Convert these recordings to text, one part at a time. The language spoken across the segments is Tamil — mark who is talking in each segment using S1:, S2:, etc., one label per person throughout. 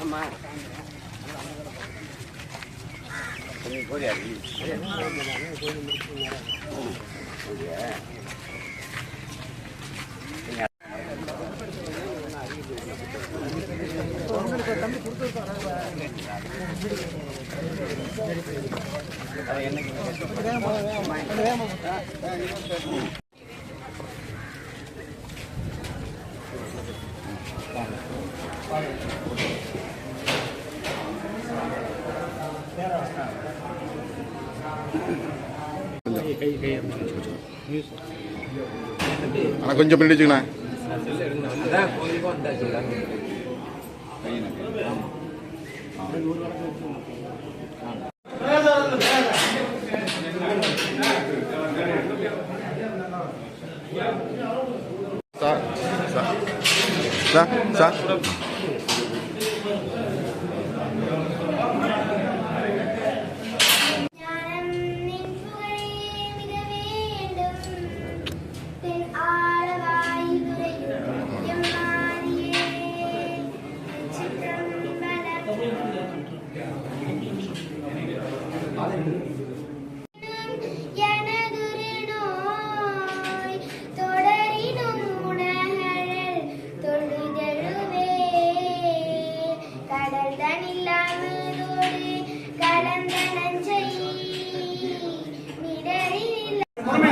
S1: ஆமாம் கொஞ்சம் போதியா
S2: ஆனால் கொஞ்சம் பின்னாடி வச்சுக்கண்ணா. Sir sir. சார் சார்
S3: ஞானம் நின்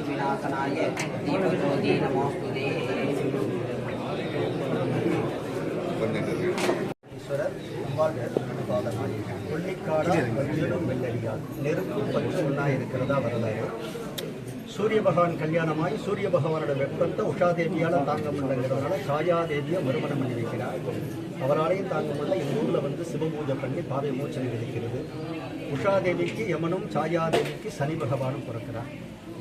S1: விநாசனாய தீபஜோதி நமோஸ்துதே
S4: ஈஸ்வரர் அம்பாள்கள் பாதனாய் கொள்ளிக்காடா வஞ்சிலும் வெள்ளடியால் நெருப்பு பற்று ஒன்றா இருக்கிறதா வரலாறு சூரிய பகவான் கல்யாணமாய் சூரிய பகவானோட வெப்பத்தை உஷாதேவியால் தாங்க முடியலங்கிறதுனால சாயாதேவியை மறுமணம் பண்ணி வைக்கிறார் அவராலையும் தாங்க முடியல. எங்கள் ஊரில் வந்து சிவபூஜை பண்ணி பாதை மோச்சனை விதிக்கிறது உஷாதேவிக்கு யமனும் சாயாதேவிக்கு சனி பகவானும் பிறக்கிறார்.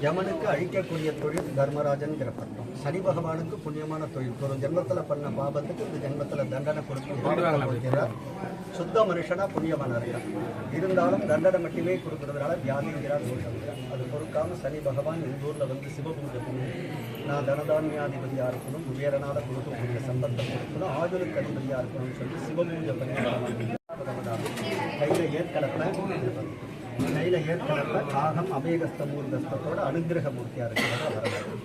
S4: யமனுக்கு அழிக்கக்கூடிய தொழில் தர்மராஜன்கிற பட்டம் சனி பகவானுக்கு புண்ணியமான தொழில். ஒரு ஜென்மத்தில் பண்ண பாபத்துக்கு இந்த ஜென்மத்தில் தண்டனை கொடுக்கிறார். சுத்த மனுஷனா புண்ணியமான இருந்தாலும் தண்டனை மட்டுமே கொடுக்கறதுனால வியாதிங்கிறார் தோஷங்கிறார் அது பொறுக்காம சனி பகவான் எங்கள் ஊரில் வந்து சிவபூஜை பண்ணி நான் தனதானியாதிபதியாக இருக்கணும் குபேரனால கொடுக்கக்கூடிய சம்பத்தை கொடுக்கணும் ஆயுளுக்கு அதிபதியாக இருக்கணும்னு சொல்லி சிவபூஜை பண்ணி கையில் ஏற்கலப்பை நிலையில ஏற்கலப்பை காகம் அபேகஸ்த மூர்தஸ்தத்தோட அனுகிரக மூர்த்தியா இருக்கிறத வரலாறு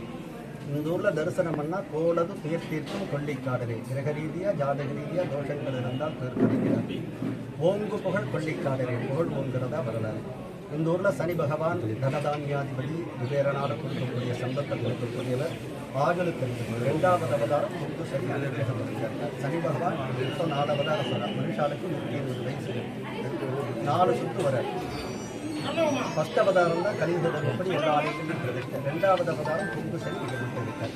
S4: இந்த ஊரில் தரிசனம் பண்ணால் கோலது துயர் தீர்க்கும் கொல்லிக்காடலே. கிரக ரீதியாக ஜாதக ரீதியாக தோஷங்கள் இருந்தால் தீர்க்கிறார் ஓங்கு புகழ் கொள்ளிக்காடலே புகழ் ஓங்குறதா வரலாறு இந்த ஊரில் சனி பகவான் தனதானியாதிபதி குபேரனால கொடுக்கக்கூடிய சம்பத்தை கொடுக்கக்கூடியவர் ஆகலுக்கு இரண்டாவது அவதாரம் முன்பு சனி அனுகிரகம் இருக்கிறார். சனி பகவான் இப்போ நாலு அவதாரம் சொல்கிறார் மனுஷாலுக்கு நூற்றி இருபது வயசு. நாலு சுற்று வர ஃபஸ்ட் அவதாரம் தான் கலியுக தர்மப்படி எல்லா ஆலயத்திலும் பிரதிஷ்டை ரெண்டாவது அவதாரம் கும்பு சனி இங்கே இருக்கார்